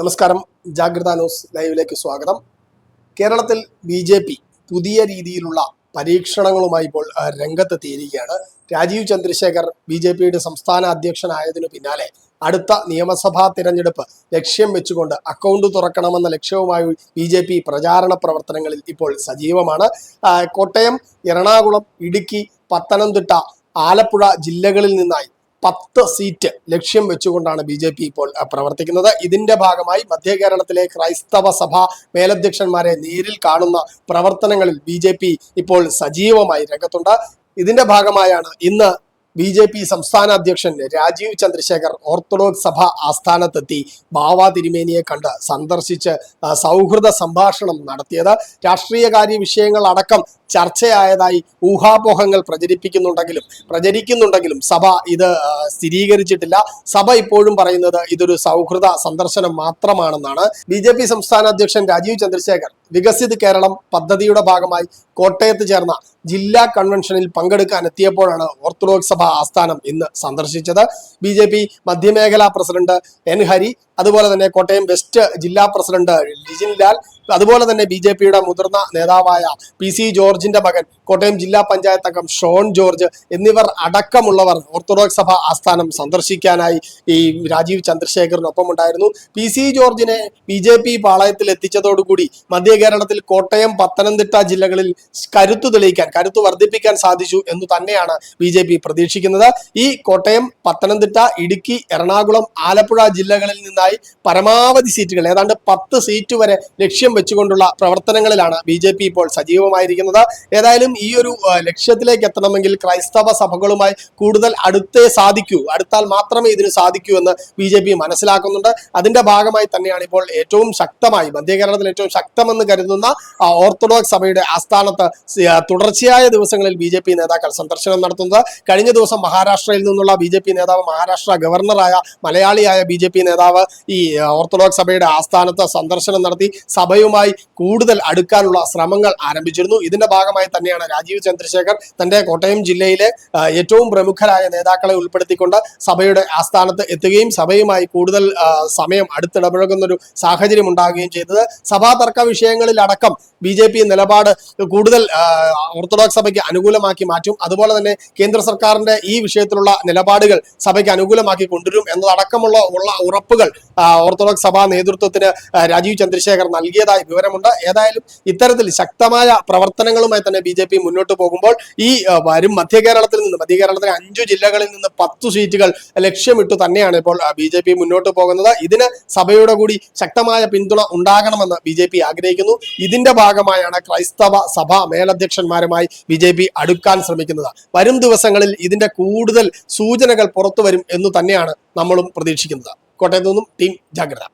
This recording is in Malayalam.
നമസ്കാരം. ജാഗ്രത ന്യൂസ് ലൈവിലേക്ക് സ്വാഗതം. കേരളത്തിൽ ബി ജെ പി പുതിയ രീതിയിലുള്ള പരീക്ഷണങ്ങളുമായി ഇപ്പോൾ രംഗത്തെത്തിയിരിക്കുകയാണ്. രാജീവ് ചന്ദ്രശേഖർ ബി ജെ പിയുടെ സംസ്ഥാന അധ്യക്ഷനായതിനു പിന്നാലെ അടുത്ത നിയമസഭാ തിരഞ്ഞെടുപ്പ് ലക്ഷ്യം വെച്ചുകൊണ്ട് അക്കൗണ്ട് തുറക്കണമെന്ന ലക്ഷ്യവുമായി ബി ജെ പി പ്രചാരണ പ്രവർത്തനങ്ങളിൽ ഇപ്പോൾ സജീവമാണ്. കോട്ടയം എറണാകുളം ഇടുക്കി പത്തനംതിട്ട ആലപ്പുഴ ജില്ലകളിൽ നിന്നായി പത്ത് സീറ്റ് ലക്ഷ്യം വെച്ചുകൊണ്ടാണ് ബി ജെ പി ഇപ്പോൾ പ്രവർത്തിക്കുന്നത്. ഇതിന്റെ ഭാഗമായി മധ്യ കേരളത്തിലെ ക്രൈസ്തവ സഭ മേലധ്യക്ഷന്മാരെ നേരിൽ കാണുന്ന പ്രവർത്തനങ്ങളിൽ ബി ഇപ്പോൾ സജീവമായി രംഗത്തുണ്ട്. ഇതിന്റെ ഭാഗമായാണ് ഇന്ന് ബി ജെ പി സംസ്ഥാന അധ്യക്ഷൻ രാജീവ് ചന്ദ്രശേഖർ ഓർത്തഡോക്സ് സഭ ആസ്ഥാനത്തെത്തി ബാവ തിരുമേനിയെ കണ്ട് സന്ദർശിച്ച് സൗഹൃദ സംഭാഷണം നടത്തിയത്. രാഷ്ട്രീയകാര്യ വിഷയങ്ങൾ അടക്കം ചർച്ചയായതായി ഊഹാപോഹങ്ങൾ പ്രചരിപ്പിക്കുന്നുണ്ടെങ്കിലും പ്രചരിക്കുന്നുണ്ടെങ്കിലും സഭ ഇത് സ്ഥിരീകരിച്ചിട്ടില്ല. സഭ ഇപ്പോഴും പറയുന്നത് ഇതൊരു സൗഹൃദ സന്ദർശനം മാത്രമാണെന്നാണ്. ബി സംസ്ഥാന അധ്യക്ഷൻ രാജീവ് ചന്ദ്രശേഖർ വികസിത് കേരളം പദ്ധതിയുടെ ഭാഗമായി കോട്ടയത്ത് ചേർന്ന ജില്ലാ കൺവെൻഷനിൽ പങ്കെടുക്കാൻ എത്തിയപ്പോഴാണ് ഓർത്തഡോക്സ് സഭ ആസ്ഥാനം ഇന്ന് സന്ദർശിച്ചത്. ബി മധ്യമേഖലാ പ്രസിഡന്റ് എൻ ഹരി അതുപോലെ തന്നെ കോട്ടയം വെസ്റ്റ് ജില്ലാ പ്രസിഡന്റ് ലിജിൻ ലാൽ അതുപോലെ തന്നെ ബി ജെ പിയുടെ മുതിർന്ന നേതാവായ പി സി ജോർജിന്റെ മകൻ കോട്ടയം ജില്ലാ പഞ്ചായത്ത് അംഗം ഷോൺ ജോർജ് എന്നിവർ അടക്കമുള്ളവർ ഓർത്തഡോക്സ് സഭ ആസ്ഥാനം സന്ദർശിക്കാനായി ഈ രാജീവ് ചന്ദ്രശേഖറിനൊപ്പം ഉണ്ടായിരുന്നു പി സി ജോർജിനെ ബി ജെ പി പാളയത്തിൽ എത്തിച്ചതോടുകൂടി മധ്യ കേരളത്തിൽ കോട്ടയം പത്തനംതിട്ട ജില്ലകളിൽ കരുത്തു തെളിയിക്കാൻ കരുത്തു വർദ്ധിപ്പിക്കാൻ സാധിച്ചു എന്ന് തന്നെയാണ് ബി ജെ പി പ്രതീക്ഷിക്കുന്നത്. ഈ കോട്ടയം പത്തനംതിട്ട ഇടുക്കി എറണാകുളം ആലപ്പുഴ ജില്ലകളിൽ നിന്നായി പരമാവധി സീറ്റുകൾ ഏതാണ്ട് പത്ത് സീറ്റ് വരെ ലക്ഷ്യം വെച്ചുകൊണ്ടുള്ള പ്രവർത്തനങ്ങളിലാണ് ബി ജെ പി ഇപ്പോൾ സജീവമായിരിക്കുന്നത്. ഏതായാലും ഈ ഒരു ലക്ഷ്യത്തിലേക്ക് എത്തണമെങ്കിൽ ക്രൈസ്തവ സഭകളുമായി കൂടുതൽ അടുത്തേ സാധിക്കൂ. അടുത്താൽ മാത്രമേ ഇതിന് സാധിക്കൂ എന്ന് ബി ജെ പി മനസ്സിലാക്കുന്നുണ്ട്. അതിന്റെ ഭാഗമായി തന്നെയാണ് ഇപ്പോൾ ഏറ്റവും ശക്തമായി മധ്യ കേരളത്തിൽ ഏറ്റവും ശക്തമെന്ന് കരുതുന്ന ഓർത്തഡോക്സ് സഭയുടെ ആസ്ഥാനത്ത് തുടർച്ചയായ ദിവസങ്ങളിൽ ബി ജെ പി നേതാക്കൾ സന്ദർശനം നടത്തുന്നത്. കഴിഞ്ഞ ദിവസം മഹാരാഷ്ട്രയിൽ നിന്നുള്ള ബി ജെ പി നേതാവ് മഹാരാഷ്ട്ര ഗവർണറായ മലയാളിയായ ബി ജെ പി നേതാവ് ഈ ഓർത്തഡോക്സ് സഭയുടെ ആസ്ഥാനത്ത് സന്ദർശനം നടത്തി സഭയുമായി കൂടുതൽ അടുക്കാനുള്ള ശ്രമങ്ങൾ ആരംഭിച്ചിരുന്നു. ഇതിന്റെ ഭാഗമായി തന്നെയാണ് രാജീവ് ചന്ദ്രശേഖർ തന്റെ കോട്ടയം ജില്ലയിലെ ഏറ്റവും പ്രമുഖരായ നേതാക്കളെ ഉൾപ്പെടുത്തിക്കൊണ്ട് സഭയുടെ ആസ്ഥാനത്ത് എത്തുകയും സഭയുമായി കൂടുതൽ സമയം അടുത്തിടപഴകുന്ന ഒരു സാഹചര്യം ഉണ്ടാകുകയും ചെയ്തത്. സഭാ തർക്ക വിഷയങ്ങളിലടക്കം ബി ജെ പി നിലപാട് കൂടുതൽ ഓർത്തഡോക്സ് സഭയ്ക്ക് അനുകൂലമാക്കി മാറ്റും. അതുപോലെ തന്നെ കേന്ദ്ര സർക്കാരിന്റെ ഈ വിഷയത്തിലുള്ള നിലപാടുകൾ സഭയ്ക്ക് അനുകൂലമാക്കി കൊണ്ടുവരും എന്നതടക്കമുള്ള ഉള്ള ഉറപ്പുകൾ ഓർത്തഡോക്സ് സഭാ നേതൃത്വത്തിന് രാജീവ് ചന്ദ്രശേഖർ നൽകിയതായി വിവരമുണ്ട്. ഏതായാലും ഇത്തരത്തിൽ ശക്തമായ പ്രവർത്തനങ്ങളുമായി തന്നെ ബി ജെ പി മുന്നോട്ട് പോകുമ്പോൾ ഈ വരും മധ്യ കേരളത്തിൽ നിന്ന് മധ്യ കേരളത്തിലെ അഞ്ചു ജില്ലകളിൽ നിന്ന് പത്തു സീറ്റുകൾ ലക്ഷ്യമിട്ട് തന്നെയാണ് ഇപ്പോൾ ബി ജെ പി മുന്നോട്ട് പോകുന്നത്. ഇതിന് സഭയുടെ കൂടി ശക്തമായ പിന്തുണ ഉണ്ടാകണമെന്ന് ബി ജെ പി ആഗ്രഹിക്കുന്നു. ഇതിന്റെ ഭാഗമായാണ് ക്രൈസ്തവ സഭാ മേലധ്യക്ഷന്മാരുമായി ബി ജെ പി അടുക്കാൻ ശ്രമിക്കുന്നത്. വരും ദിവസങ്ങളിൽ ഇതിന്റെ കൂടുതൽ സൂചനകൾ പുറത്തു വരും എന്ന് തന്നെയാണ് നമ്മളും പ്രതീക്ഷിക്കുന്നത്. കോട്ടയത്തു നിന്നും ടീം ജാഗ്രത.